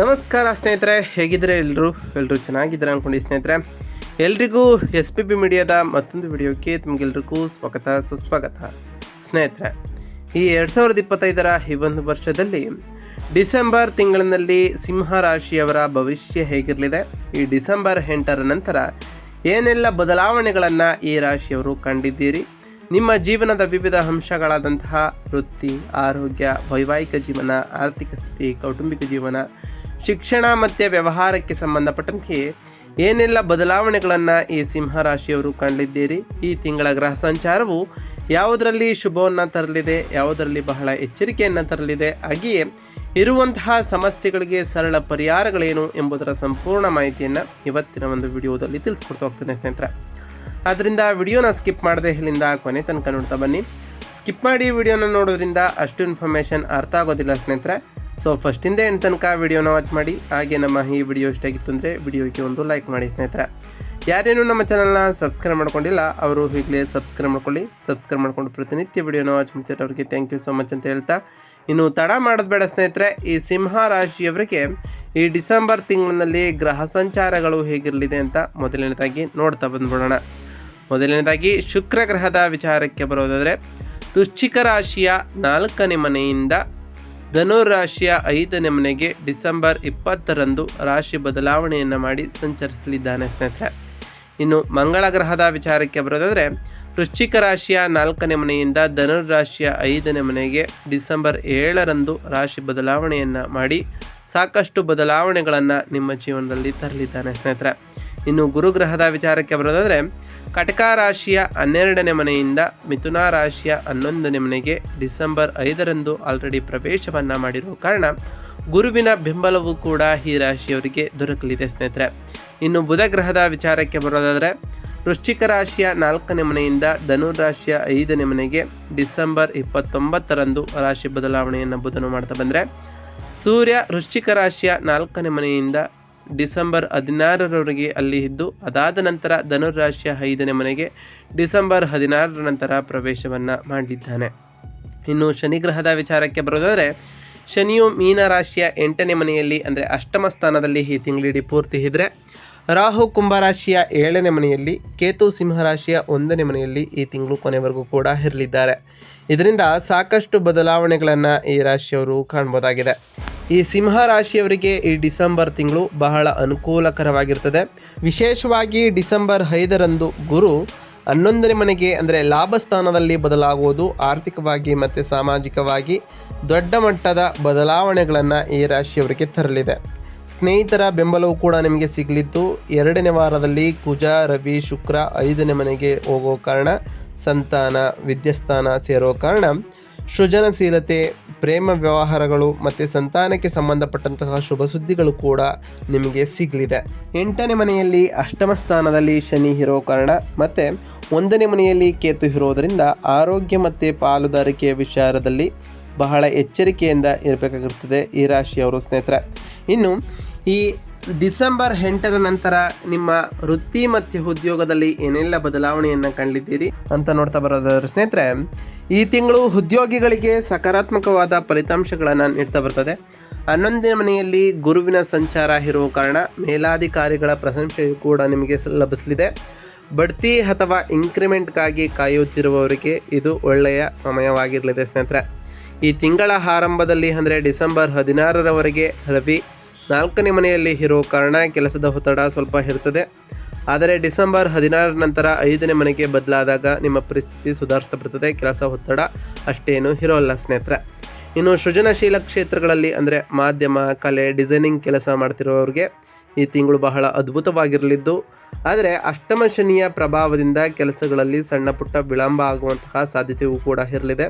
ನಮಸ್ಕಾರ ಸ್ನೇಹಿತರೆ ಹೇಗಿದ್ರೆ ಎಲ್ಲರೂ ಎಲ್ಲರೂ ಚೆನ್ನಾಗಿದ್ದಾರೆ ಅಂದ್ಕೊಂಡು ಸ್ನೇಹಿತರೆ. ಎಲ್ರಿಗೂ ಎಸ್ ಪಿ ಪಿ ಮೀಡಿಯಾದ ಮತ್ತೊಂದು ವಿಡಿಯೋಕ್ಕೆ ತಮಗೆಲ್ರಿಗೂ ಸ್ವಾಗತ, ಸುಸ್ವಾಗತ. ಸ್ನೇಹಿತರೆ, ಈ ಎರಡು ಸಾವಿರದ ಇಪ್ಪತ್ತೈದರ ಈ ಒಂದು ವರ್ಷದಲ್ಲಿ ಡಿಸೆಂಬರ್ ತಿಂಗಳಿನಲ್ಲಿ ಸಿಂಹ ರಾಶಿಯವರ ಭವಿಷ್ಯ ಹೇಗಿರಲಿದೆ? ಈ ಡಿಸೆಂಬರ್ ಎಂಟರ ನಂತರ ಏನೆಲ್ಲ ಬದಲಾವಣೆಗಳನ್ನು ಈ ರಾಶಿಯವರು ಕಂಡಿದ್ದೀರಿ? ನಿಮ್ಮ ಜೀವನದ ವಿವಿಧ ಅಂಶಗಳಾದಂತಹ ವೃತ್ತಿ, ಆರೋಗ್ಯ, ವೈವಾಹಿಕ ಜೀವನ, ಆರ್ಥಿಕ ಸ್ಥಿತಿ, ಕೌಟುಂಬಿಕ ಜೀವನ ಶಿಕ್ಷಣ ಮತ್ತು ವ್ಯವಹಾರಕ್ಕೆ ಸಂಬಂಧಪಟ್ಟಂತೆ ಏನೆಲ್ಲ ಬದಲಾವಣೆಗಳನ್ನು ಈ ಸಿಂಹ ರಾಶಿಯವರು ಕಂಡಿದ್ದೀರಿ? ಈ ತಿಂಗಳ ಗ್ರಹ ಸಂಚಾರವು ಯಾವುದರಲ್ಲಿ ಶುಭವನ್ನು ತರಲಿದೆ? ಯಾವುದರಲ್ಲಿ ಬಹಳ ಎಚ್ಚರಿಕೆಯನ್ನು ತರಲಿದೆ? ಹಾಗೆಯೇ ಇರುವಂತಹ ಸಮಸ್ಯೆಗಳಿಗೆ ಸರಳ ಪರಿಹಾರಗಳೇನು ಎಂಬುದರ ಸಂಪೂರ್ಣ ಮಾಹಿತಿಯನ್ನು ಇವತ್ತಿನ ಒಂದು ವಿಡಿಯೋದಲ್ಲಿ ತಿಳಿಸ್ಕೊಡ್ತಾ ಹೋಗ್ತೇನೆ ಸ್ನೇಹಿತರೆ. ಆದ್ದರಿಂದ ವಿಡಿಯೋನ ಸ್ಕಿಪ್ ಮಾಡದೆ ಇಲ್ಲಿಂದ ಕೊನೆ ತನಕ ನೋಡ್ತಾ ಬನ್ನಿ. ಸ್ಕಿಪ್ ಮಾಡಿ ವಿಡಿಯೋನ ನೋಡೋದ್ರಿಂದ ಅಷ್ಟು ಇನ್ಫಾರ್ಮೇಷನ್ ಅರ್ಥ ಆಗೋದಿಲ್ಲ ಸ್ನೇಹಿತರೆ. ಸೊ ಫಸ್ಟಿಂದ ಎಂಟು ತನಕ ವಿಡಿಯೋನ ವಾಚ್ ಮಾಡಿ. ಹಾಗೆ ನಮ್ಮ ಈ ವಿಡಿಯೋ ಇಷ್ಟಾಗಿತ್ತು ಅಂದರೆ ವಿಡಿಯೋಗೆ ಒಂದು ಲೈಕ್ ಮಾಡಿ ಸ್ನೇಹಿತರ. ಯಾರೇನು ನಮ್ಮ ಚಾನಲ್ನ ಸಬ್ಸ್ಕ್ರೈಬ್ ಮಾಡ್ಕೊಂಡಿಲ್ಲ, ಅವರು ಈಗಲೇ ಸಬ್ಸ್ಕ್ರೈಬ್ ಮಾಡ್ಕೊಳ್ಳಿ. ಸಬ್ಸ್ಕ್ರೈಬ್ ಮಾಡ್ಕೊಂಡು ಪ್ರತಿನಿತ್ಯ ವಿಡಿಯೋನ ವಾಚ್ ಮಾಡ್ತಾರೆ ಅವರಿಗೆ ಥ್ಯಾಂಕ್ ಯು ಸೊ ಮಚ್ ಅಂತ ಹೇಳ್ತಾ. ಇನ್ನು ತಡ ಮಾಡೋದು ಬೇಡ ಸ್ನೇಹಿತರೆ, ಈ ಸಿಂಹ ರಾಶಿಯವರಿಗೆ ಈ ಡಿಸೆಂಬರ್ ತಿಂಗಳಿನಲ್ಲಿ ಗ್ರಹ ಸಂಚಾರಗಳು ಹೇಗಿರಲಿದೆ ಅಂತ ಮೊದಲನೇದಾಗಿ ನೋಡ್ತಾ ಬಂದ್ಬಿಡೋಣ. ಮೊದಲನೇದಾಗಿ ಶುಕ್ರ ಗ್ರಹದ ವಿಚಾರಕ್ಕೆ ಬರೋದಾದರೆ ತುಶ್ಚಿಕ ರಾಶಿಯ ನಾಲ್ಕನೇ ಮನೆಯಿಂದ ಧನುರ್ ರಾಶಿಯ ಐದನೇ ಮನೆಗೆ ಡಿಸೆಂಬರ್ ಇಪ್ಪತ್ತರಂದು ರಾಶಿ ಬದಲಾವಣೆಯನ್ನು ಮಾಡಿ ಸಂಚರಿಸಲಿದ್ದಾನೆ ಸ್ನೇಹಿತರೆ. ಇನ್ನು ಮಂಗಳ ಗ್ರಹದ ವಿಚಾರಕ್ಕೆ ಬರೋದಾದರೆ, ವೃಶ್ಚಿಕ ರಾಶಿಯ ನಾಲ್ಕನೇ ಮನೆಯಿಂದ ಧನುರಾಶಿಯ ಐದನೇ ಮನೆಗೆ ಡಿಸೆಂಬರ್ ಏಳರಂದು ರಾಶಿ ಬದಲಾವಣೆಯನ್ನು ಮಾಡಿ ಸಾಕಷ್ಟು ಬದಲಾವಣೆಗಳನ್ನು ನಿಮ್ಮ ಜೀವನದಲ್ಲಿ ತರಲಿದ್ದಾನೆ ಸ್ನೇಹಿತರೆ. ಇನ್ನು ಗುರುಗ್ರಹದ ವಿಚಾರಕ್ಕೆ ಬರೋದಾದರೆ ಕಟಕ ರಾಶಿಯ ಹನ್ನೆರಡನೇ ಮನೆಯಿಂದ ಮಿಥುನ ರಾಶಿಯ ಹನ್ನೊಂದನೇ ಮನೆಗೆ ಡಿಸೆಂಬರ್ ಐದರಂದು ಆಲ್ರೆಡಿ ಪ್ರವೇಶವನ್ನು ಮಾಡಿರುವ ಕಾರಣ ಗುರುವಿನ ಬೆಂಬಲವೂ ಕೂಡ ಈ ರಾಶಿಯವರಿಗೆ ದೊರಕಲಿದೆ ಸ್ನೇಹಿತರೆ. ಇನ್ನು ಬುಧ ಗ್ರಹದ ವಿಚಾರಕ್ಕೆ ಬರೋದಾದರೆ, ವೃಶ್ಚಿಕ ರಾಶಿಯ ನಾಲ್ಕನೇ ಮನೆಯಿಂದ ಧನು ರಾಶಿಯ ಐದನೇ ಮನೆಗೆ ಡಿಸೆಂಬರ್ ಇಪ್ಪತ್ತೊಂಬತ್ತರಂದು ರಾಶಿ ಬದಲಾವಣೆಯನ್ನು ಬುಧನು ಮಾಡ್ತಾ ಬಂದರೆ, ಸೂರ್ಯ ವೃಶ್ಚಿಕ ರಾಶಿಯ ನಾಲ್ಕನೇ ಮನೆಯಿಂದ ಡಿಸೆಂಬರ್ ಹದಿನಾರರವರೆಗೆ ಅಲ್ಲಿ ಇದ್ದು, ಅದಾದ ನಂತರ ಧನುರಾಶಿಯ ಐದನೇ ಮನೆಗೆ ಡಿಸೆಂಬರ್ ಹದಿನಾರರ ನಂತರ ಪ್ರವೇಶವನ್ನು ಮಾಡಲಿದ್ದಾನೆ ಇನ್ನು ಶನಿ ಗ್ರಹದ ವಿಚಾರಕ್ಕೆ ಬರೋದಾದರೆ, ಶನಿಯು ಮೀನ ರಾಶಿಯ ಎಂಟನೇ ಮನೆಯಲ್ಲಿ, ಅಂದರೆ ಅಷ್ಟಮ ಸ್ಥಾನದಲ್ಲಿ ಈ ತಿಂಗಳಿಡೀ ಪೂರ್ತಿ ಇದ್ದರೆ ರಾಹು ಕುಂಭರಾಶಿಯ ಏಳನೇ ಮನೆಯಲ್ಲಿ, ಕೇತು ಸಿಂಹರಾಶಿಯ ಒಂದನೇ ಮನೆಯಲ್ಲಿ ಈ ತಿಂಗಳು ಕೊನೆವರೆಗೂ ಕೂಡ ಇರಲಿದ್ದಾರೆ. ಇದರಿಂದ ಸಾಕಷ್ಟು ಬದಲಾವಣೆಗಳನ್ನು ಈ ರಾಶಿಯವರು ಕಾಣ್ಬೋದಾಗಿದೆ. ಈ ಸಿಂಹ ರಾಶಿಯವರಿಗೆ ಈ ಡಿಸೆಂಬರ್ ತಿಂಗಳು ಬಹಳ ಅನುಕೂಲಕರವಾಗಿರ್ತದೆ. ವಿಶೇಷವಾಗಿ ಡಿಸೆಂಬರ್ ಐದರಂದು ಗುರು ಹನ್ನೊಂದನೇ ಮನೆಗೆ ಅಂದರೆ ಲಾಭ ಸ್ಥಾನದಲ್ಲಿ ಬದಲಾಗುವುದು. ಆರ್ಥಿಕವಾಗಿ ಮತ್ತು ಸಾಮಾಜಿಕವಾಗಿ ದೊಡ್ಡ ಮಟ್ಟದ ಬದಲಾವಣೆಗಳನ್ನು ಈ ರಾಶಿಯವರಿಗೆ ತರಲಿದೆ. ಸ್ನೇಹಿತರ ಬೆಂಬಲವು ಕೂಡ ನಿಮಗೆ ಸಿಗಲಿದ್ದು, ಎರಡನೇ ವಾರದಲ್ಲಿ ಕುಜ, ರವಿ, ಶುಕ್ರ ಐದನೇ ಮನೆಗೆ ಹೋಗೋ ಕಾರಣ, ಸಂತಾನ, ವಿದ್ಯಸ್ಥಾನ ಸೇರೋ ಕಾರಣ, ಸೃಜನಶೀಲತೆ ಪ್ರೇಮ ವ್ಯವಹಾರಗಳು ಮತ್ತು ಸಂತಾನಕ್ಕೆ ಸಂಬಂಧಪಟ್ಟಂತಹ ಶುಭ ಸುದ್ದಿಗಳು ಕೂಡ ನಿಮಗೆ ಸಿಗಲಿದೆ. ಎಂಟನೇ ಮನೆಯಲ್ಲಿ ಅಷ್ಟಮ ಸ್ಥಾನದಲ್ಲಿ ಶನಿ ಇರೋ ಕಾರಣ ಮತ್ತು ಒಂದನೇ ಮನೆಯಲ್ಲಿ ಕೇತು ಇರೋದರಿಂದ ಆರೋಗ್ಯ ಮತ್ತು ಪಾಲುದಾರಿಕೆಯ ವಿಚಾರದಲ್ಲಿ ಬಹಳ ಎಚ್ಚರಿಕೆಯಿಂದ ಇರಬೇಕಾಗಿರ್ತದೆ ಈ ರಾಶಿಯವರು ಸ್ನೇಹಿತರೆ. ಇನ್ನು ಈ ಡಿಸೆಂಬರ್ ಎಂಟರ ನಂತರ ನಿಮ್ಮ ವೃತ್ತಿ ಮತ್ತು ಉದ್ಯೋಗದಲ್ಲಿ ಏನೆಲ್ಲ ಬದಲಾವಣೆಯನ್ನು ಕಂಡಿದ್ದೀರಿ ಅಂತ ನೋಡ್ತಾ ಬರೋದಾದ್ರೆ ಸ್ನೇಹಿತರೆ, ಈ ತಿಂಗಳು ಉದ್ಯೋಗಿಗಳಿಗೆ ಸಕಾರಾತ್ಮಕವಾದ ಫಲಿತಾಂಶಗಳನ್ನು ನೀಡ್ತಾ ಬರ್ತದೆ. ಹನ್ನೊಂದನೇ ಮನೆಯಲ್ಲಿ ಗುರುವಿನ ಸಂಚಾರ ಇರುವ ಕಾರಣ ಮೇಲಾಧಿಕಾರಿಗಳ ಪ್ರಶಂಸೆಯು ಕೂಡ ನಿಮಗೆ ಲಭಿಸಲಿದೆ. ಬಡ್ತಿ ಅಥವಾ ಇನ್ಕ್ರಿಮೆಂಟ್ಗಾಗಿ ಕಾಯುತ್ತಿರುವವರಿಗೆ ಇದು ಒಳ್ಳೆಯ ಸಮಯವಾಗಿರಲಿದೆ ಸ್ನೇಹಿತರೆ. ಈ ತಿಂಗಳ ಆರಂಭದಲ್ಲಿ ಅಂದರೆ ಡಿಸೆಂಬರ್ ಹದಿನಾರರವರೆಗೆ ರವಿ ನಾಲ್ಕನೇ ಮನೆಯಲ್ಲಿ ಇರೋ ಕಾರಣ ಕೆಲಸದ ಒತ್ತಡ ಸ್ವಲ್ಪ ಇರ್ತದೆ. ಆದರೆ ಡಿಸೆಂಬರ್ ಹದಿನಾರರ ನಂತರ ಐದನೇ ಮನೆಗೆ ಬದಲಾದಾಗ ನಿಮ್ಮ ಪರಿಸ್ಥಿತಿ ಸುಧಾರಿಸ್ತಾ ಬರ್ತದೆ ಕೆಲಸ ಒತ್ತಡ ಅಷ್ಟೇನು ಇರೋಲ್ಲ ಸ್ನೇಹಿತರೆ. ಇನ್ನು ಸೃಜನಶೀಲ ಕ್ಷೇತ್ರಗಳಲ್ಲಿ ಅಂದರೆ ಮಾಧ್ಯಮ, ಕಲೆ, ಡಿಸೈನಿಂಗ್ ಕೆಲಸ ಮಾಡ್ತಿರೋರಿಗೆ ಈ ತಿಂಗಳು ಬಹಳ ಅದ್ಭುತವಾಗಿರಲಿದ್ದು. ಆದರೆ ಅಷ್ಟಮ ಶನಿಯ ಪ್ರಭಾವದಿಂದ ಕೆಲಸಗಳಲ್ಲಿ ಸಣ್ಣ ಪುಟ್ಟ ವಿಳಂಬ ಆಗುವಂತಹ ಸಾಧ್ಯತೆಯೂ ಕೂಡ ಇರಲಿದೆ.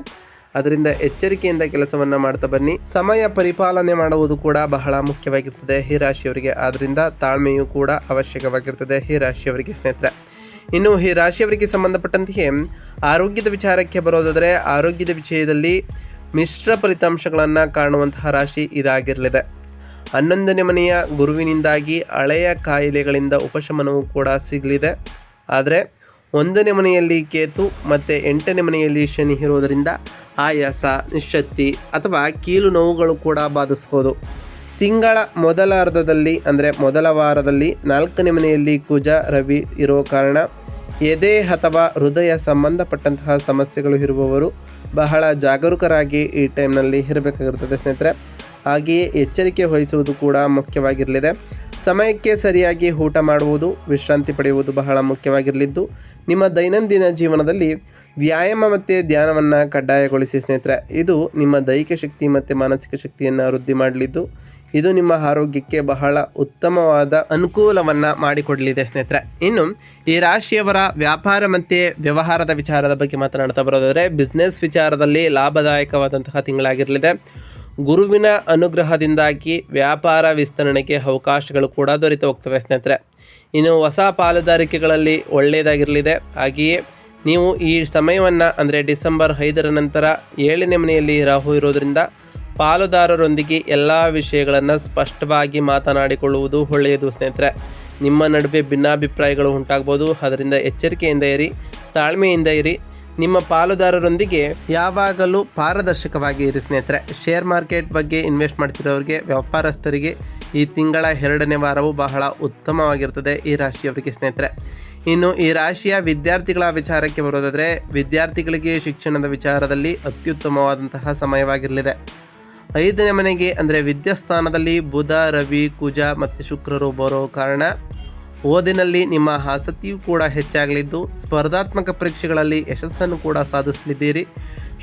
ಅದರಿಂದ ಎಚ್ಚರಿಕೆಯಿಂದ ಕೆಲಸವನ್ನ ಮಾಡ್ತಾ ಬನ್ನಿ. ಸಮಯ ಪರಿಪಾಲನೆ ಮಾಡುವುದು ಕೂಡ ಬಹಳ ಮುಖ್ಯವಾಗಿರ್ತದೆ ಈ ರಾಶಿಯವರಿಗೆ. ಆದ್ದರಿಂದ ತಾಳ್ಮೆಯೂ ಕೂಡ ಅವಶ್ಯಕವಾಗಿರ್ತದೆ ಈ ರಾಶಿಯವರಿಗೆ ಸ್ನೇಹಿತರೆ. ಇನ್ನು ಈ ರಾಶಿಯವರಿಗೆ ಸಂಬಂಧಪಟ್ಟಂತೆಯೇ ಆರೋಗ್ಯದ ವಿಚಾರಕ್ಕೆ ಬರೋದಾದರೆ ಆರೋಗ್ಯದ ವಿಷಯದಲ್ಲಿ ಮಿಶ್ರ ಫಲಿತಾಂಶಗಳನ್ನು ಕಾಣುವಂತಹ ರಾಶಿ ಇದಾಗಿರಲಿದೆ. ಹನ್ನೊಂದನೇ ಮನೆಯ ಗುರುವಿನಿಂದಾಗಿ ಹಳೆಯ ಕಾಯಿಲೆಗಳಿಂದ ಉಪಶಮನವೂ ಕೂಡ ಸಿಗಲಿದೆ. ಆದರೆ ಒಂದನೇ ಮನೆಯಲ್ಲಿ ಕೇತು ಮತ್ತು ಎಂಟನೇ ಮನೆಯಲ್ಲಿ ಶನಿ ಇರೋದರಿಂದ ಆಯಾಸ ನಿಶಕ್ತಿ ಅಥವಾ ಕೀಲು ನೋವುಗಳು ಕೂಡ ಬಾಧಿಸ್ಬೋದು ತಿಂಗಳ ಮೊದಲ ಅರ್ಧದಲ್ಲಿ ಅಂದರೆ ಮೊದಲ ವಾರದಲ್ಲಿ ನಾಲ್ಕನೇ ಮನೆಯಲ್ಲಿ ಕುಜ, ರವಿ ಇರೋ ಕಾರಣ ಎದೆ ಅಥವಾ ಹೃದಯ ಸಂಬಂಧಪಟ್ಟಂತಹ ಸಮಸ್ಯೆಗಳು ಇರುವವರು ಬಹಳ ಜಾಗರೂಕರಾಗಿ ಈ ಟೈಮ್ನಲ್ಲಿ ಇರಬೇಕಾಗಿರ್ತದೆ ಸ್ನೇಹಿತರೆ. ಹಾಗೆಯೇ ಎಚ್ಚರಿಕೆ ವಹಿಸುವುದು ಕೂಡ ಮುಖ್ಯವಾಗಿರಲಿದೆ. ಸಮಯಕ್ಕೆ ಸರಿಯಾಗಿ ಊಟ ಮಾಡುವುದು, ವಿಶ್ರಾಂತಿ ಪಡೆಯುವುದು ಬಹಳ ಮುಖ್ಯವಾಗಿರಲಿದ್ದು, ನಿಮ್ಮ ದೈನಂದಿನ ಜೀವನದಲ್ಲಿ ವ್ಯಾಯಾಮ ಮತ್ತು ಧ್ಯಾನವನ್ನು ಕಡ್ಡಾಯಗೊಳಿಸಿ ಸ್ನೇಹಿತರೆ. ಇದು ನಿಮ್ಮ ದೈಹಿಕ ಶಕ್ತಿ ಮತ್ತು ಮಾನಸಿಕ ಶಕ್ತಿಯನ್ನು ವೃದ್ಧಿ ಮಾಡಲಿದ್ದು, ಇದು ನಿಮ್ಮ ಆರೋಗ್ಯಕ್ಕೆ ಬಹಳ ಉತ್ತಮವಾದ ಅನುಕೂಲವನ್ನು ಮಾಡಿಕೊಡಲಿದೆ ಸ್ನೇಹಿತರೆ. ಇನ್ನು, ಈ ರಾಶಿಯವರ ವ್ಯಾಪಾರ ಮತ್ತು ವ್ಯವಹಾರದ ವಿಚಾರದ ಬಗ್ಗೆ ಮಾತನಾಡ್ತಾ ಬರೋದಾದರೆ ಬಿಸ್ನೆಸ್ ವಿಚಾರದಲ್ಲಿ ಲಾಭದಾಯಕವಾದಂತಹ ತಿಂಗಳಾಗಿರಲಿದೆ. ಗುರುವಿನ ಅನುಗ್ರಹದಿಂದಾಗಿ ವ್ಯಾಪಾರ ವಿಸ್ತರಣೆಗೆ ಅವಕಾಶಗಳು ಕೂಡ ದೊರೆತು ಹೋಗ್ತವೆ ಸ್ನೇಹಿತರೆ. ಇನ್ನು ಹೊಸ ಪಾಲುದಾರಿಕೆಗಳಲ್ಲಿ ಒಳ್ಳೆಯದಾಗಿರಲಿದೆ. ಹಾಗೆಯೇ ನೀವು ಈ ಸಮಯವನ್ನು ಅಂದರೆ ಡಿಸೆಂಬರ್ ಐದರ ನಂತರ ಏಳನೇ ಮನೆಯಲ್ಲಿ ರಾಹು ಇರೋದರಿಂದ ಪಾಲುದಾರರೊಂದಿಗೆ ಎಲ್ಲ ವಿಷಯಗಳನ್ನು ಸ್ಪಷ್ಟವಾಗಿ ಮಾತನಾಡಿಕೊಳ್ಳುವುದು ಒಳ್ಳೆಯದು ಸ್ನೇಹಿತರೆ. ನಿಮ್ಮ ನಡುವೆ ಭಿನ್ನಾಭಿಪ್ರಾಯಗಳು ಉಂಟಾಗ್ಬೋದು. ಅದರಿಂದ ಎಚ್ಚರಿಕೆಯಿಂದ ಇರಿ, ತಾಳ್ಮೆಯಿಂದ ಇರಿ. ನಿಮ್ಮ ಪಾಲುದಾರರೊಂದಿಗೆ ಯಾವಾಗಲೂ ಪಾರದರ್ಶಕವಾಗಿ ಇರಿ ಸ್ನೇಹಿತರೆ. ಶೇರ್ ಮಾರ್ಕೆಟ್ ಬಗ್ಗೆ ಇನ್ವೆಸ್ಟ್ ಮಾಡ್ತಿರೋರಿಗೆ, ವ್ಯಾಪಾರಸ್ಥರಿಗೆ ಈ ತಿಂಗಳ ಎರಡನೇ ವಾರವು ಬಹಳ ಉತ್ತಮವಾಗಿರ್ತದೆ ಈ ರಾಶಿಯವರಿಗೆ ಸ್ನೇಹಿತರೆ. ಇನ್ನು ಈ ರಾಶಿಯ ವಿದ್ಯಾರ್ಥಿಗಳ ವಿಚಾರಕ್ಕೆ ಬರೋದಾದರೆ, ವಿದ್ಯಾರ್ಥಿಗಳಿಗೆ ಶಿಕ್ಷಣದ ವಿಚಾರದಲ್ಲಿ ಅತ್ಯುತ್ತಮವಾದಂತಹ ಸಮಯವಾಗಿರಲಿದೆ. ಐದನೇ ಮನೆಗೆ ಅಂದರೆ ವಿದ್ಯಾಸ್ಥಾನದಲ್ಲಿ ಬುಧ, ರವಿ, ಕುಜ ಮತ್ತು ಶುಕ್ರರು ಬರೋ ಕಾರಣ ಓದಿನಲ್ಲಿ ನಿಮ್ಮ ಆಸಕ್ತಿಯೂ ಕೂಡ ಹೆಚ್ಚಾಗಲಿದ್ದು, ಸ್ಪರ್ಧಾತ್ಮಕ ಪರೀಕ್ಷೆಗಳಲ್ಲಿ ಯಶಸ್ಸನ್ನು ಕೂಡ ಸಾಧಿಸಲಿದ್ದೀರಿ.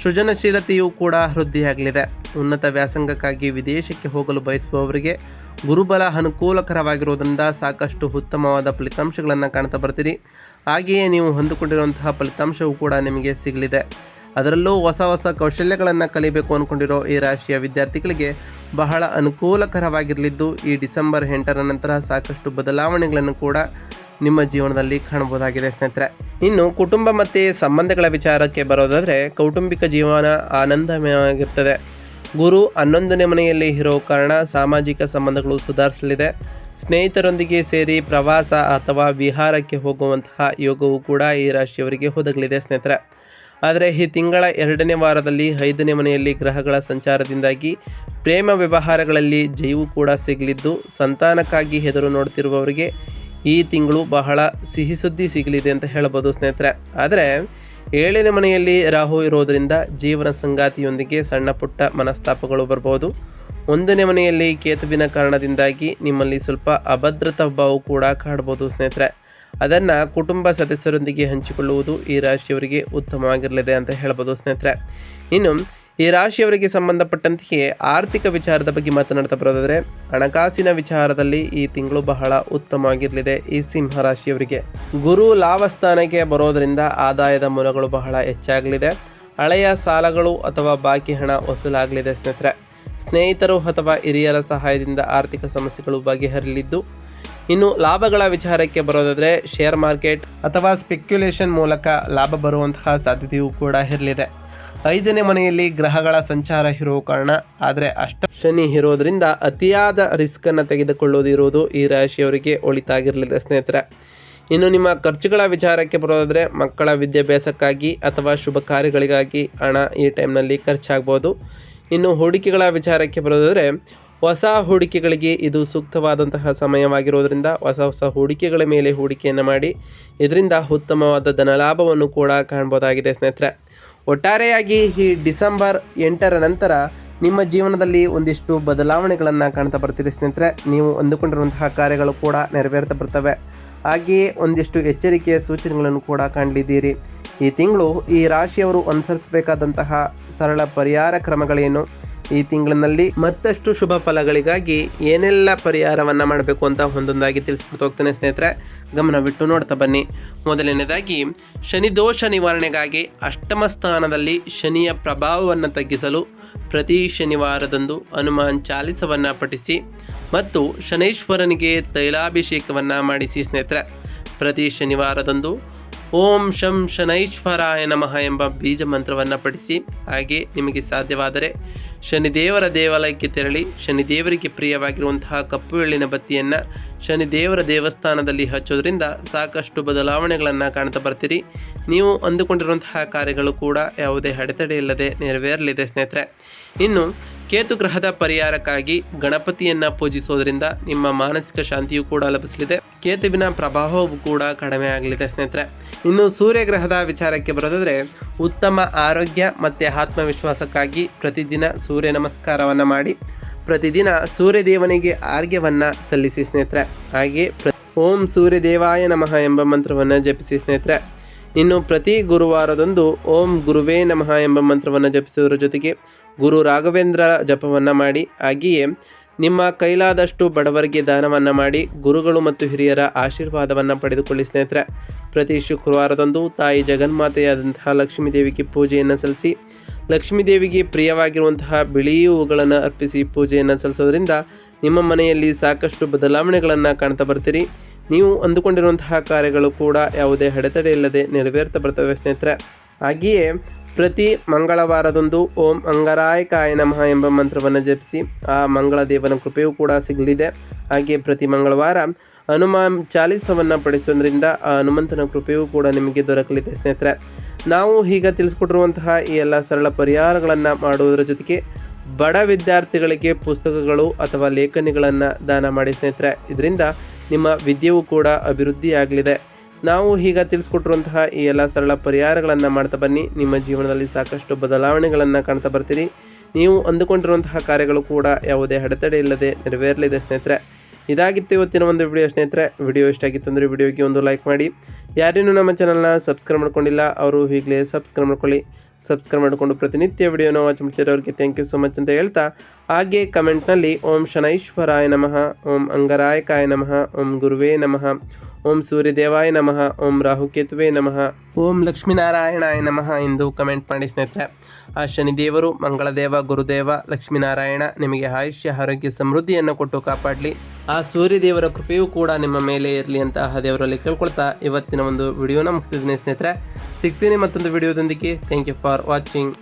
ಸೃಜನಶೀಲತೆಯೂ ಕೂಡ ವೃದ್ಧಿಯಾಗಲಿದೆ. ಉನ್ನತ ವ್ಯಾಸಂಗಕ್ಕಾಗಿ ವಿದೇಶಕ್ಕೆ ಹೋಗಲು ಬಯಸುವವರಿಗೆ ಗುರುಬಲ ಅನುಕೂಲಕರವಾಗಿರುವುದರಿಂದ ಸಾಕಷ್ಟು ಉತ್ತಮವಾದ ಫಲಿತಾಂಶಗಳನ್ನು ಕಾಣ್ತಾ ಬರ್ತೀರಿ. ಹಾಗೆಯೇ ನೀವು ಹೊಂದಿಕೊಂಡಿರುವಂತಹ ಫಲಿತಾಂಶವೂ ಕೂಡ ನಿಮಗೆ ಸಿಗಲಿದೆ. ಅದರಲ್ಲೂ ಹೊಸ ಹೊಸ ಕೌಶಲ್ಯಗಳನ್ನು ಕಲಿಬೇಕು ಅಂದ್ಕೊಂಡಿರೋ ಈ ರಾಶಿಯ ವಿದ್ಯಾರ್ಥಿಗಳಿಗೆ ಬಹಳ ಅನುಕೂಲಕರವಾಗಿರಲಿದ್ದು ಈ ಡಿಸೆಂಬರ್ ಎಂಟರ ನಂತರ ಸಾಕಷ್ಟು ಬದಲಾವಣೆಗಳನ್ನು ಕೂಡ ನಿಮ್ಮ ಜೀವನದಲ್ಲಿ ಕಾಣಬಹುದಾಗಿದೆ ಸ್ನೇಹಿತರೆ. ಇನ್ನು ಕುಟುಂಬ ಮತ್ತು ಸಂಬಂಧಗಳ ವಿಚಾರಕ್ಕೆ ಬರೋದಾದರೆ ಕೌಟುಂಬಿಕ ಜೀವನ ಆನಂದಮಯವಾಗಿರ್ತದೆ. ಗುರು ಹನ್ನೊಂದನೇ ಮನೆಯಲ್ಲಿ ಇರೋ ಕಾರಣ ಸಾಮಾಜಿಕ ಸಂಬಂಧಗಳು ಸುಧಾರಿಸಲಿದೆ. ಸ್ನೇಹಿತರೊಂದಿಗೆ ಸೇರಿ ಪ್ರವಾಸ ಅಥವಾ ವಿಹಾರಕ್ಕೆ ಹೋಗುವಂತಹ ಯೋಗವು ಕೂಡ ಈ ರಾಶಿಯವರಿಗೆ ಒದಗಲಿದೆ ಸ್ನೇಹಿತರೆ. ಆದರೆ ಈ ತಿಂಗಳ ಎರಡನೇ ವಾರದಲ್ಲಿ ಐದನೇ ಮನೆಯಲ್ಲಿ ಗ್ರಹಗಳ ಸಂಚಾರದಿಂದಾಗಿ ಪ್ರೇಮ ವ್ಯವಹಾರಗಳಲ್ಲಿ ಜೈವು ಕೂಡ ಸಿಗಲಿದ್ದು, ಸಂತಾನಕ್ಕಾಗಿ ಹೆದರು ನೋಡ್ತಿರುವವರಿಗೆ ಈ ತಿಂಗಳು ಬಹಳ ಸಿಹಿ ಸುದ್ದಿ ಸಿಗಲಿದೆ ಅಂತ ಹೇಳಬಹುದು ಸ್ನೇಹಿತರೆ. ಆದರೆ ಏಳನೇ ಮನೆಯಲ್ಲಿ ರಾಹು ಇರೋದರಿಂದ ಜೀವನ ಸಂಗಾತಿಯೊಂದಿಗೆ ಸಣ್ಣ ಪುಟ್ಟ ಮನಸ್ತಾಪಗಳು ಬರ್ಬೋದು ಒಂದನೇ ಮನೆಯಲ್ಲಿ ಕೇತುವಿನ ಕಾರಣದಿಂದಾಗಿ ನಿಮ್ಮಲ್ಲಿ ಸ್ವಲ್ಪ ಅಭದ್ರತಾ ಭಾವ ಕೂಡ ಕಾಡ್ಬೋದು ಸ್ನೇಹಿತರೆ. ಅದನ್ನು ಕುಟುಂಬ ಸದಸ್ಯರೊಂದಿಗೆ ಹಂಚಿಕೊಳ್ಳುವುದು ಈ ರಾಶಿಯವರಿಗೆ ಉತ್ತಮವಾಗಿರಲಿದೆ ಅಂತ ಹೇಳ್ಬೋದು ಸ್ನೇಹಿತರೆ. ಇನ್ನು ಈ ರಾಶಿಯವರಿಗೆ ಸಂಬಂಧಪಟ್ಟಂತೆಯೇ ಆರ್ಥಿಕ ವಿಚಾರದ ಬಗ್ಗೆ ಮಾತನಾಡ್ತಾ ಬರೋದಾದರೆ, ಹಣಕಾಸಿನ ವಿಚಾರದಲ್ಲಿ ಈ ತಿಂಗಳು ಬಹಳ ಉತ್ತಮವಾಗಿರಲಿದೆ ಈ ಸಿಂಹ ರಾಶಿಯವರಿಗೆ. ಗುರು ಲಾಭಸ್ಥಾನಕ್ಕೆ ಬರೋದರಿಂದ ಆದಾಯದ ಮೂಲಗಳು ಬಹಳ ಹೆಚ್ಚಾಗಲಿದೆ. ಹಳೆಯ ಸಾಲಗಳು ಅಥವಾ ಬಾಕಿ ಹಣ ವಸೂಲಾಗಲಿದೆ ಸ್ನೇಹಿತರೆ. ಸ್ನೇಹಿತರು ಅಥವಾ ಹಿರಿಯರ ಸಹಾಯದಿಂದ ಆರ್ಥಿಕ ಸಮಸ್ಯೆಗಳು ಬಗೆಹರಿಲಿದ್ದು ಇನ್ನು ಲಾಭಗಳ ವಿಚಾರಕ್ಕೆ ಬರೋದಾದರೆ ಶೇರ್ ಮಾರ್ಕೆಟ್ ಅಥವಾ ಸ್ಪೆಕ್ಯುಲೇಷನ್ ಮೂಲಕ ಲಾಭ ಬರುವಂತಹ ಸಾಧ್ಯತೆಯೂ ಕೂಡ ಇರಲಿದೆ. ಐದನೇ ಮನೆಯಲ್ಲಿ ಗ್ರಹಗಳ ಸಂಚಾರ ಇರುವ ಕಾರಣ, ಆದರೆ ಅಷ್ಟ ಶನಿ ಇರೋದ್ರಿಂದ ಅತಿಯಾದ ರಿಸ್ಕನ್ನು ತೆಗೆದುಕೊಳ್ಳೋದಿರುವುದು ಈ ರಾಶಿಯವರಿಗೆ ಒಳಿತಾಗಿರಲಿದೆ ಸ್ನೇಹಿತರೆ. ಇನ್ನು ನಿಮ್ಮ ಖರ್ಚುಗಳ ವಿಚಾರಕ್ಕೆ ಬರೋದಾದರೆ ಮಕ್ಕಳ ವಿದ್ಯಾಭ್ಯಾಸಕ್ಕಾಗಿ ಅಥವಾ ಶುಭ ಕಾರ್ಯಗಳಿಗಾಗಿ ಹಣ ಈ ಟೈಮ್ನಲ್ಲಿ ಖರ್ಚಾಗ್ಬೋದು. ಇನ್ನು ಹೂಡಿಕೆಗಳ ವಿಚಾರಕ್ಕೆ ಬರೋದಾದರೆ ಹೊಸ ಹೂಡಿಕೆಗಳಿಗೆ ಇದು ಸೂಕ್ತವಾದಂತಹ ಸಮಯವಾಗಿರೋದರಿಂದ ಹೊಸ ಹೊಸ ಹೂಡಿಕೆಗಳ ಮೇಲೆ ಹೂಡಿಕೆಯನ್ನು ಮಾಡಿ ಇದರಿಂದ ಉತ್ತಮವಾದ ಧನಲಾಭವನ್ನು ಕೂಡ ಕಾಣ್ಬೋದಾಗಿದೆ ಸ್ನೇಹಿತರೆ. ಒಟ್ಟಾರೆಯಾಗಿ ಈ ಡಿಸೆಂಬರ್ ಎಂಟರ ನಂತರ ನಿಮ್ಮ ಜೀವನದಲ್ಲಿ ಒಂದಿಷ್ಟು ಬದಲಾವಣೆಗಳನ್ನು ಕಾಣ್ತಾ ಬರ್ತೀರಿ ಸ್ನೇಹಿತರೆ. ನೀವು ಅಂದುಕೊಂಡಿರುವಂತಹ ಕಾರ್ಯಗಳು ಕೂಡ ನೆರವೇರ್ತಾ ಬರ್ತವೆ. ಹಾಗೆಯೇ ಒಂದಿಷ್ಟು ಎಚ್ಚರಿಕೆಯ ಸೂಚನೆಗಳನ್ನು ಕೂಡ ಕಾಣಲಿದ್ದೀರಿ ಈ ತಿಂಗಳು ಈ ರಾಶಿಯವರು ಅನುಸರಿಸಬೇಕಾದಂತಹ ಸರಳ ಪರಿಹಾರ ಕ್ರಮಗಳೇನು? ಈ ತಿಂಗಳಿನಲ್ಲಿ ಮತ್ತಷ್ಟು ಶುಭ ಫಲಗಳಿಗಾಗಿ ಏನೆಲ್ಲ ಪರಿಹಾರವನ್ನು ಮಾಡಬೇಕು ಅಂತ ಒಂದೊಂದಾಗಿ ತಿಳಿಸ್ಬಿಟ್ಟು ಹೋಗ್ತೇನೆ ಸ್ನೇಹಿತರೆ. ಗಮನವಿಟ್ಟು ನೋಡ್ತಾ ಬನ್ನಿ. ಮೊದಲನೇದಾಗಿ ಶನಿ ದೋಷ ನಿವಾರಣೆಗಾಗಿ ಅಷ್ಟಮ ಸ್ಥಾನದಲ್ಲಿ ಶನಿಯ ಪ್ರಭಾವವನ್ನು ತಗ್ಗಿಸಲು ಪ್ರತಿ ಶನಿವಾರದಂದು ಹನುಮಾನ್ ಚಾಲಿಸವನ್ನು ಪಠಿಸಿ ಮತ್ತು ಶನೈಶ್ವರನಿಗೆ ತೈಲಾಭಿಷೇಕವನ್ನು ಮಾಡಿಸಿ ಸ್ನೇಹಿತರೆ. ಪ್ರತಿ ಶನಿವಾರದಂದು ಓಂ ಶಂ ಶನೈಶ್ವರಾಯ ನಮಃ ಎಂಬ ಬೀಜ ಮಂತ್ರವನ್ನು ಪಠಿಸಿ. ಹಾಗೆ ನಿಮಗೆ ಸಾಧ್ಯವಾದರೆ ಶನಿದೇವರ ದೇವಾಲಯಕ್ಕೆ ತೆರಳಿ ಶನಿದೇವರಿಗೆ ಪ್ರಿಯವಾಗಿರುವಂತಹ ಕಪ್ಪು ಎಳ್ಳಿನ ಬತ್ತಿಯನ್ನು ಶನಿದೇವರ ದೇವಸ್ಥಾನದಲ್ಲಿ ಹಚ್ಚೋದ್ರಿಂದ ಸಾಕಷ್ಟು ಬದಲಾವಣೆಗಳನ್ನು ಕಾಣ್ತಾ ಬರ್ತೀರಿ. ನೀವು ಅಂದುಕೊಂಡಿರುವಂತಹ ಕಾರ್ಯಗಳು ಕೂಡ ಯಾವುದೇ ಅಡೆತಡೆ ಇಲ್ಲದೆ ನೆರವೇರಲಿದೆ ಸ್ನೇಹಿತರೆ. ಇನ್ನು ಕೇತು ಗ್ರಹದ ಪರಿಹಾರಕ್ಕಾಗಿ ಗಣಪತಿಯನ್ನು ಪೂಜಿಸೋದ್ರಿಂದ ನಿಮ್ಮ ಮಾನಸಿಕ ಶಾಂತಿಯೂ ಕೂಡ ಲಭಿಸಲಿದೆ. ಕೇತುವಿನ ಪ್ರಭಾವವು ಕೂಡ ಕಡಿಮೆ ಆಗಲಿದೆ ಸ್ನೇಹಿತರೆ. ಇನ್ನು ಸೂರ್ಯ ಗ್ರಹದ ವಿಚಾರಕ್ಕೆ ಬರೋದಾದರೆ ಉತ್ತಮ ಆರೋಗ್ಯ ಮತ್ತು ಆತ್ಮವಿಶ್ವಾಸಕ್ಕಾಗಿ ಪ್ರತಿದಿನ ಸೂರ್ಯ ನಮಸ್ಕಾರವನ್ನು ಮಾಡಿ ಪ್ರತಿದಿನ ಸೂರ್ಯದೇವನಿಗೆ ಆರ್ಘ್ಯವನ್ನು ಸಲ್ಲಿಸಿ ಸ್ನೇಹಿತರೆ. ಹಾಗೆ ಓಂ ಸೂರ್ಯದೇವಾಯ ನಮಃ ಎಂಬ ಮಂತ್ರವನ್ನು ಜಪಿಸಿ ಸ್ನೇಹಿತರೆ. ಇನ್ನು ಪ್ರತಿ ಗುರುವಾರದಂದು ಓಂ ಗುರುವೇ ನಮಃ ಎಂಬ ಮಂತ್ರವನ್ನು ಜಪಿಸುವುದರ ಜೊತೆಗೆ ಗುರು ರಾಘವೇಂದ್ರ ಜಪವನ್ನು ಮಾಡಿ, ಹಾಗೆಯೇ ನಿಮ್ಮ ಕೈಲಾದಷ್ಟು ಬಡವರಿಗೆ ದಾನವನ್ನು ಮಾಡಿ, ಗುರುಗಳು ಮತ್ತು ಹಿರಿಯರ ಆಶೀರ್ವಾದವನ್ನು ಪಡೆದುಕೊಳ್ಳಿ ಸ್ನೇಹಿತರೆ. ಪ್ರತಿ ಶುಕ್ರವಾರದಂದು ತಾಯಿ ಜಗನ್ಮಾತೆಯಾದಂತಹ ಲಕ್ಷ್ಮೀ ದೇವಿಗೆ ಪೂಜೆಯನ್ನು ಸಲ್ಲಿಸಿ ಲಕ್ಷ್ಮೀ ದೇವಿಗೆ ಪ್ರಿಯವಾಗಿರುವಂತಹ ಬಿಳಿ ಹೂವುಗಳನ್ನು ಅರ್ಪಿಸಿ ಪೂಜೆಯನ್ನು ಸಲ್ಲಿಸೋದ್ರಿಂದ ನಿಮ್ಮ ಮನೆಯಲ್ಲಿ ಸಾಕಷ್ಟು ಬದಲಾವಣೆಗಳನ್ನು ಕಾಣ್ತಾ ಬರ್ತೀರಿ. ನೀವು ಅಂದುಕೊಂಡಿರುವಂತಹ ಕಾರ್ಯಗಳು ಕೂಡ ಯಾವುದೇ ಅಡೆತಡೆ ಇಲ್ಲದೆ ನೆರವೇರ್ತಾ ಬರ್ತವೆ ಸ್ನೇಹಿತರೆ. ಹಾಗೆಯೇ ಪ್ರತಿ ಮಂಗಳವಾರದಂದು ಓಂ ಅಂಗರಾಯಕಾಯ ನಮಃ ಎಂಬ ಮಂತ್ರವನ್ನು ಜಪಿಸಿ ಆ ಮಂಗಳ ದೇವನ ಕೃಪೆಯೂ ಕೂಡ ಸಿಗಲಿದೆ. ಹಾಗೆಯೇ ಪ್ರತಿ ಮಂಗಳವಾರ ಹನುಮಾನ್ ಚಾಲೀಸವನ್ನು ಪಡಿಸೋದ್ರಿಂದ ಆ ಹನುಮಂತನ ಕೃಪೆಯೂ ಕೂಡ ನಿಮಗೆ ದೊರಕಲಿದೆ ಸ್ನೇಹಿತರೆ. ನಾವು ಈಗ ತಿಳಿಸ್ಕೊಟ್ಟಿರುವಂತಹ ಈ ಎಲ್ಲ ಸರಳ ಪರಿಹಾರಗಳನ್ನು ಮಾಡುವುದರ ಜೊತೆಗೆ ಬಡ ವಿದ್ಯಾರ್ಥಿಗಳಿಗೆ ಪುಸ್ತಕಗಳು ಅಥವಾ ಲೇಖನಿಗಳನ್ನು ದಾನ ಮಾಡಿ ಸ್ನೇಹಿತರೆ, ಇದರಿಂದ ನಿಮ್ಮ ವಿದ್ಯೆಯೂ ಕೂಡ ಅಭಿವೃದ್ಧಿಯಾಗಲಿದೆ. ನಾವು ಈಗ ತಿಳಿಸ್ಕೊಟ್ಟಿರುವಂತಹ ಈ ಎಲ್ಲ ಸರಳ ಪರಿಹಾರಗಳನ್ನು ಮಾಡ್ತಾ ಬನ್ನಿ. ನಿಮ್ಮ ಜೀವನದಲ್ಲಿ ಸಾಕಷ್ಟು ಬದಲಾವಣೆಗಳನ್ನು ಕಾಣ್ತಾ ಬರ್ತೀರಿ. ನೀವು ಅಂದುಕೊಂಡಿರುವಂತಹ ಕಾರ್ಯಗಳು ಕೂಡ ಯಾವುದೇ ಅಡೆತಡೆ ಇಲ್ಲದೆ ನೆರವೇರಲಿದೆ ಸ್ನೇಹಿತರೆ. ಇದಾಗಿತ್ತು ಇವತ್ತಿನ ಒಂದು ವಿಡಿಯೋ ಸ್ನೇಹಿತರೆ. ವಿಡಿಯೋ ಇಷ್ಟ ಆಗಿತ್ತು ಅಂದರೆ ವಿಡಿಯೋಗೆ ಒಂದು ಲೈಕ್ ಮಾಡಿ. ಯಾರೇನು ನಮ್ಮ ಚಾನಲ್ನ ಸಬ್ಸ್ಕ್ರೈಬ್ ಮಾಡ್ಕೊಂಡಿಲ್ಲ, ಅವರು ಈಗಲೇ ಸಬ್ಸ್ಕ್ರೈಬ್ ಮಾಡ್ಕೊಳ್ಳಿ. ಸಬ್ಸ್ಕ್ರೈಬ್ ಮಾಡಿಕೊಂಡು ಪ್ರತಿನಿತ್ಯ ವಿಡಿಯೋನ ವಾಚ್ ಮಾಡ್ತಿರೋರಿಗೆ ಥ್ಯಾಂಕ್ ಯು ಸೋ ಮಚ್ ಅಂತ ಹೇಳ್ತಾ, ಹಾಗೆ ಕಮೆಂಟ್ನಲ್ಲಿ ಓಂ ಶನೈಶ್ವರಾಯ ನಮಃ, ಓಂ ಅಂಗರಾಯಕಾಯ ನಮಃ, ಓಂ ಗುರುವೇ ನಮಃ. ಓಂ ಸೂರ್ಯದೇವಾಯ ನಮಃ, ಓಂ ರಾಹುಕೇತುವೇ ನಮಃ, ಓಂ ಲಕ್ಷ್ಮೀನಾರಾಯಣಾಯ ನಮಃ ಎಂದು ಕಮೆಂಟ್ ಮಾಡಿ ಸ್ನೇಹಿತರೆ. ಆ ಶನಿದೇವರು, ಮಂಗಳದೇವ, ಗುರುದೇವ, ಲಕ್ಷ್ಮೀನಾರಾಯಣ ನಿಮಗೆ ಆಯುಷ್ಯ, ಆರೋಗ್ಯ, ಸಮೃದ್ಧಿಯನ್ನು ಕೊಟ್ಟು ಕಾಪಾಡಲಿ. ಆ ಸೂರ್ಯದೇವರ ಕೃಪೆಯೂ ಕೂಡ ನಿಮ್ಮ ಮೇಲೆ ಇರಲಿ ಅಂತ ಆ ದೇವರಲ್ಲಿ ಕೇಳ್ಕೊಳ್ತಾ ಇವತ್ತಿನ ಒಂದು ವಿಡಿಯೋನ ಮುಗಿಸ್ತಿದ್ದೀನಿ ಸ್ನೇಹಿತರೆ. ಸಿಗ್ತೀನಿ ಮತ್ತೊಂದು ವಿಡಿಯೋದೊಂದಿಗೆ. Thank you for watching